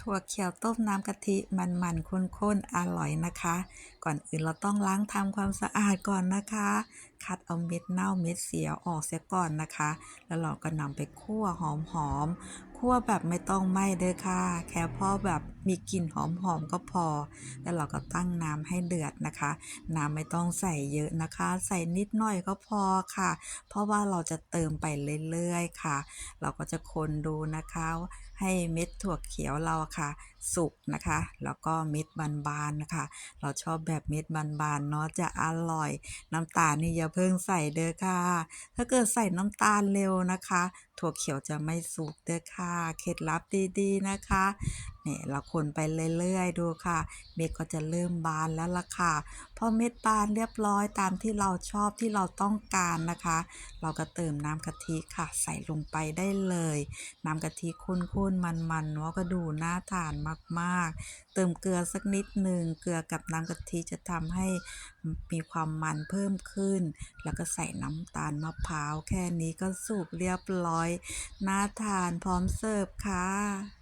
ถั่วเขียวต้มน้ำกะทิมันๆข้นๆอร่อยนะคะ ก่อนอื่นเราต้องล้างทำความสะอาดก่อนนะคะ คัดเอาเม็ดเน่าเม็ดเสียออกเสียก่อนนะคะ แล้วเราก็นำไปคั่วหอมๆ คั่วแบบไม่ต้องไหม้เด้อค่ะ แค่พอแบบมีกลิ่นหอมๆก็พอ แล้วเราก็ตั้งน้ำให้เดือดนะคะ น้ำไม่ต้องใส่เยอะนะคะ ใส่นิดหน่อยก็พอค่ะ เพราะว่าเราจะเติมไปเรื่อยๆค่ะ เราก็จะคนดูนะคะ ให้เม็ดถั่วเขียวเราค่ะ สุกนะคะ แล้วก็เม็ดบานๆนะคะ เราชอบแบบเม็ดบานๆเนาะจะอร่อย น้ำตาลนี่อย่าเพิ่งใส่เด้อค่ะ ถ้าเกิดใส่น้ำตาลเร็วนะคะ ถั่วเขียวจะไม่สุกเด้อค่ะ เคล็ดลับดีๆนะคะ เนี่ยเราคนไปเรื่อยๆ ดูค่ะ เม็ดก็จะเริ่มบานแล้วล่ะค่ะ พอเม็ดบานเรียบร้อยตามที่เราชอบที่เราต้องการนะคะ เราก็เติมน้ำกะทิค่ะ ใส่ลงไปได้เลย น้ำกะทิข้นๆ มันๆเนาะก็ดูน่าทานมากๆ เติมเกลือสักนิดหนึ่งเกลือกับน้ำกะทิจะทำให้มีความมันเพิ่มขึ้น แล้วก็ใส่น้ำตาลมะพร้าวแค่นี้ก็สุกเรียบร้อย น่าทานพร้อมเสิร์ฟค่ะ